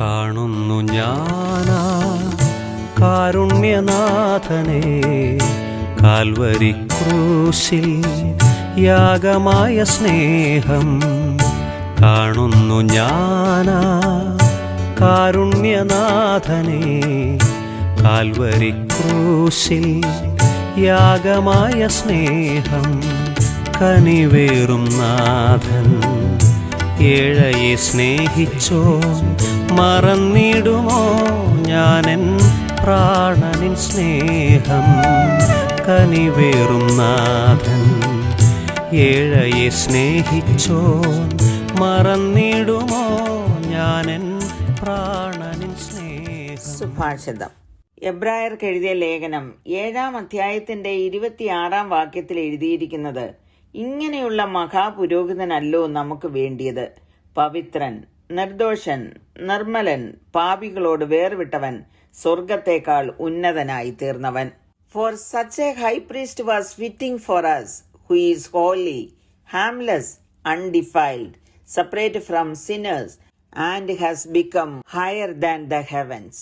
കാണുന്നു ഞാനാ കാരുണ്യനാഥനെ. കാൽവരി ക്രൂശിൽ യാഗമായ സ്നേഹം കാണുന്നു ഞാനാ കാരുണ്യനാഥനെ. കാൽവരി ക്രൂശിൽ യാഗമായ സ്നേഹം കനിവേറും നാഥൻ. ഏഴയെ സ്നേഹിച്ചോ? മറന്നിടുമോ ഞാനൻ പ്രാണനിൻ സ്നേഹം? കനിവേറും നാഥൻ ഏഴയെ സ്നേഹിച്ചോ? മറന്നിടുമോ ഞാനൻ പ്രാണനിൻ സ്നേഹം? സുഭാഷിതം. എബ്രായർക്ക് എഴുതിയ ലേഖനം ഏഴാം അധ്യായത്തിന്റെ ഇരുപത്തിയാറാം വാക്യത്തിൽ എഴുതിയിരിക്കുന്നത് ഇങ്ങനെയുള്ള മഹാപുരോഹിതനല്ലോ നമുക്ക് വേണ്ടിയത്. പവിത്രൻ നിർദോഷൻ നിർമ്മലൻ പാപികളോട് വേർവിട്ടവൻ സ്വർഗത്തേക്കാൾ ഉന്നതനായി തീർന്നവൻ. For such a high priest was fitting for us who is holy harmless undefiled separate from sinners and has become higher than the heavens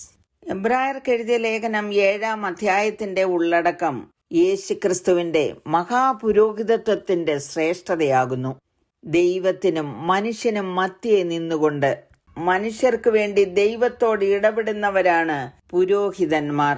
എബ്രായർക്ക് എഴുതിയ ലേഖനം ഏഴാം അധ്യായത്തിന്റെ ഉള്ളടക്കം. യേശുക്രിസ്തുവിന്റെ മഹാപുരോഹിതത്വത്തിന്റെ ശ്രേഷ്ഠതയാകുന്നു. ദൈവത്തിനും മനുഷ്യനും മധ്യേ നിന്നുകൊണ്ട് മനുഷ്യർക്ക് വേണ്ടി ദൈവത്തോട് ഇടപെടുന്നവരാണ് പുരോഹിതന്മാർ.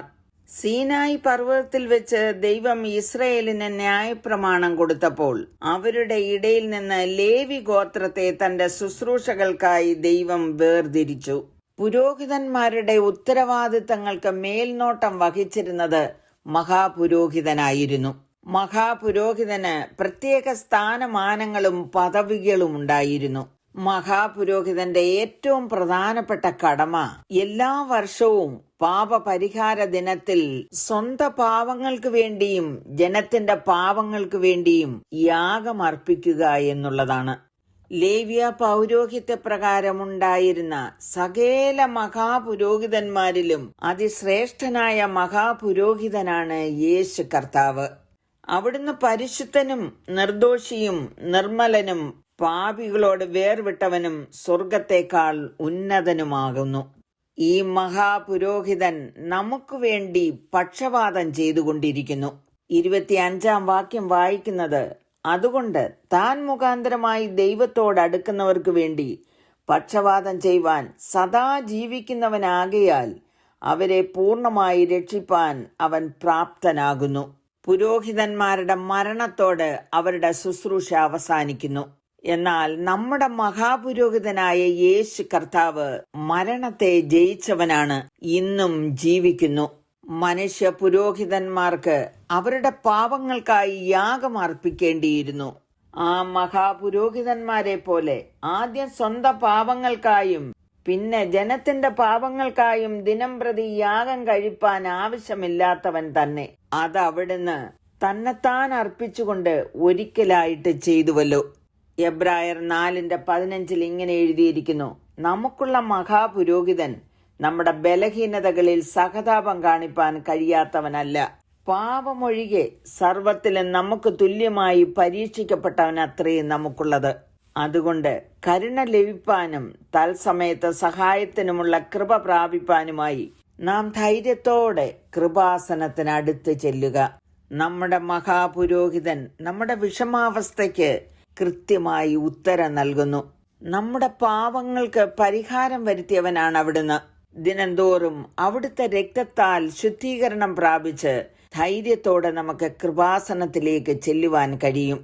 സീനായി പർവതത്തിൽ വെച്ച് ദൈവം ഇസ്രയേലിന് ന്യായപ്രമാണം കൊടുത്തപ്പോൾ അവരുടെ ഇടയിൽ നിന്ന് ലേവി ഗോത്രത്തെ തന്റെ ശുശ്രൂഷകൾക്കായി ദൈവം വേർതിരിച്ചു. പുരോഹിതന്മാരുടെ ഉത്തരവാദിത്തങ്ങൾക്ക് മേൽനോട്ടം വഹിച്ചിരുന്നത് മഹാപുരോഹിതനായിരുന്നു. മഹാപുരോഹിതന് പ്രത്യേക സ്ഥാനമാനങ്ങളും പദവികളും ഉണ്ടായിരുന്നു. മഹാപുരോഹിതന്റെ ഏറ്റവും പ്രധാനപ്പെട്ട കടമ എല്ലാ വർഷവും പാപപരിഹാര ദിനത്തിൽ സ്വന്ത പാവങ്ങൾക്ക് വേണ്ടിയും ജനത്തിന്റെ പാവങ്ങൾക്ക് വേണ്ടിയും യാഗമർപ്പിക്കുക എന്നുള്ളതാണ്. ലേവ്യ പൗരോഹിത്യ പ്രകാരമുണ്ടായിരുന്ന സകേല മഹാപുരോഹിതന്മാരിലും അതിശ്രേഷ്ഠനായ മഹാപുരോഹിതനാണ് യേശു കർത്താവ്. അവിടുന്ന് പരിശുദ്ധനും നിർദോഷിയും നിർമ്മലനും പാപികളോട് വേർവിട്ടവനും സ്വർഗത്തേക്കാൾ ഉന്നതനുമാകുന്നു. ഈ മഹാപുരോഹിതൻ നമുക്ക് വേണ്ടി പക്ഷപാതം ചെയ്തുകൊണ്ടിരിക്കുന്നു. ഇരുപത്തിയഞ്ചാം വാക്യം വായിക്കുന്നത് അതുകൊണ്ട് താൻ മുഖാന്തരമായി ദൈവത്തോട് അടുക്കുന്നവർക്ക് വേണ്ടി പക്ഷവാദം ചെയ്യുവാൻ സദാ ജീവിക്കുന്നവനാകയാൽ അവരെ പൂർണമായി രക്ഷിപ്പാൻ അവൻ പ്രാപ്തനാകുന്നു. പുരോഹിതന്മാരുടെ മരണത്തോട് അവരുടെ ശുശ്രൂഷ അവസാനിക്കുന്നു. എന്നാൽ നമ്മുടെ മഹാപുരോഹിതനായ യേശു കർത്താവ് മരണത്തെ ജയിച്ചവനാണ്. ഇന്നും ജീവിക്കുന്നു. മനുഷ്യ പുരോഹിതന്മാർക്ക് അവരുടെ പാപങ്ങൾക്കായി യാഗം അർപ്പിക്കേണ്ടിയിരുന്നു. ആ മഹാപുരോഹിതന്മാരെ പോലെ ആദ്യം സ്വന്തം പാപങ്ങൾക്കായും പിന്നെ ജനത്തിന്റെ പാപങ്ങൾക്കായും ദിനം പ്രതി യാഗം കഴിപ്പാൻ ആവശ്യമില്ലാത്തവൻ തന്നെ. അത് അവിടുന്ന് തന്നെത്താൻ അർപ്പിച്ചുകൊണ്ട് ഒരിക്കലായിട്ട് ചെയ്തുവല്ലോ. എബ്രായർ നാലിന്റെ പതിനഞ്ചിൽ ഇങ്ങനെ എഴുതിയിരിക്കുന്നു നമുക്കുള്ള മഹാപുരോഹിതൻ നമ്മുടെ ബലഹീനതകളിൽ സഹതാപം കാണിപ്പാൻ കഴിയാത്തവനല്ല. പാപമൊഴികെ സർവത്തിലും നമുക്ക് തുല്യമായി പരീക്ഷിക്കപ്പെട്ടവൻ അത്രയും നമുക്കുള്ളത്. അതുകൊണ്ട് കരുണ ലഭിപ്പാനും തത്സമയത്ത് സഹായത്തിനുമുള്ള കൃപ പ്രാപിപ്പാനുമായി നാം ധൈര്യത്തോടെ കൃപാസനത്തിന് അടുത്ത് ചെല്ലുക. നമ്മുടെ മഹാപുരോഹിതൻ നമ്മുടെ വിഷമാവസ്ഥയ്ക്ക് കൃത്യമായി ഉത്തരം നൽകുന്നു. നമ്മുടെ പാവങ്ങൾക്ക് പരിഹാരം വരുത്തിയവനാണ് അവിടുന്ന് ദിനംതോറും അവിടുത്തെ രക്തത്താൽ ശുദ്ധീകരണം പ്രാപിച്ച് ധൈര്യത്തോടെ നമുക്ക് കൃപാസനത്തിലേക്ക് ചെല്ലുവാൻ കഴിയും.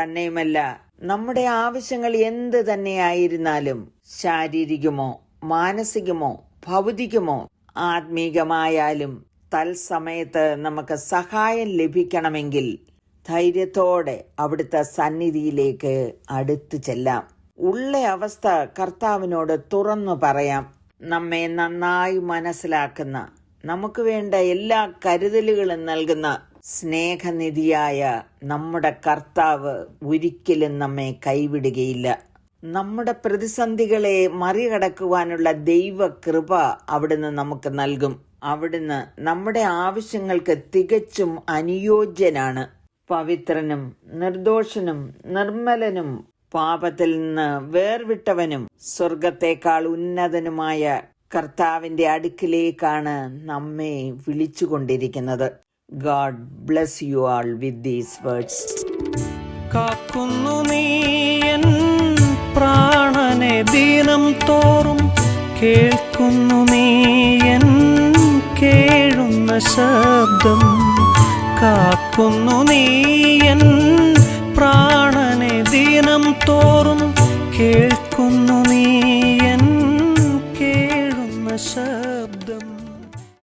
തന്നെയുമല്ല നമ്മുടെ ആവശ്യങ്ങൾ എന്ത് തന്നെയായിരുന്നാലും ശാരീരികമോ മാനസികമോ ഭൗതികമോ ആത്മീകമായാലും തൽസമയത്ത് നമുക്ക് സഹായം ലഭിക്കണമെങ്കിൽ ധൈര്യത്തോടെ അവിടുത്തെ സന്നിധിയിലേക്ക് അടുത്തു ചെല്ലാം. ഉള്ള അവസ്ഥ കർത്താവിനോട് തുറന്നു പറയാം. നമ്മെ നന്നായി മനസ്സിലാക്കുന്ന നമുക്ക് വേണ്ട എല്ലാ കരുതലുകളും നൽകുന്ന സ്നേഹനിധിയായ നമ്മുടെ കർത്താവ് ഒരിക്കലും നമ്മെ കൈവിടുകയില്ല. നമ്മുടെ പ്രതിസന്ധികളെ മറികടക്കുവാനുള്ള ദൈവകൃപ അവിടുന്ന് നമുക്ക് നൽകും. അവിടുന്ന് നമ്മുടെ ആവശ്യങ്ങൾക്ക് തികച്ചും അനുയോജ്യനാണ്. പവിത്രനും നിർദോഷനും നിർമ്മലനും പാപത്തിൽ നിന്ന് വേർവിട്ടവനും സ്വർഗത്തേക്കാൾ ഉന്നതനുമായ കർത്താവിന്റെ അടുക്കിലേക്കാണ് നമ്മെ വിളിച്ചുകൊണ്ടിരിക്കുന്നത്. God bless you all with these words കാക്കുന്നു നീയൻ പ്രാണനെ ദിനം തോറും. കേൾക്കുന്നു എൻ കേഴുന്ന ശബ്ദം. കാക്കുന്നു നീയൻ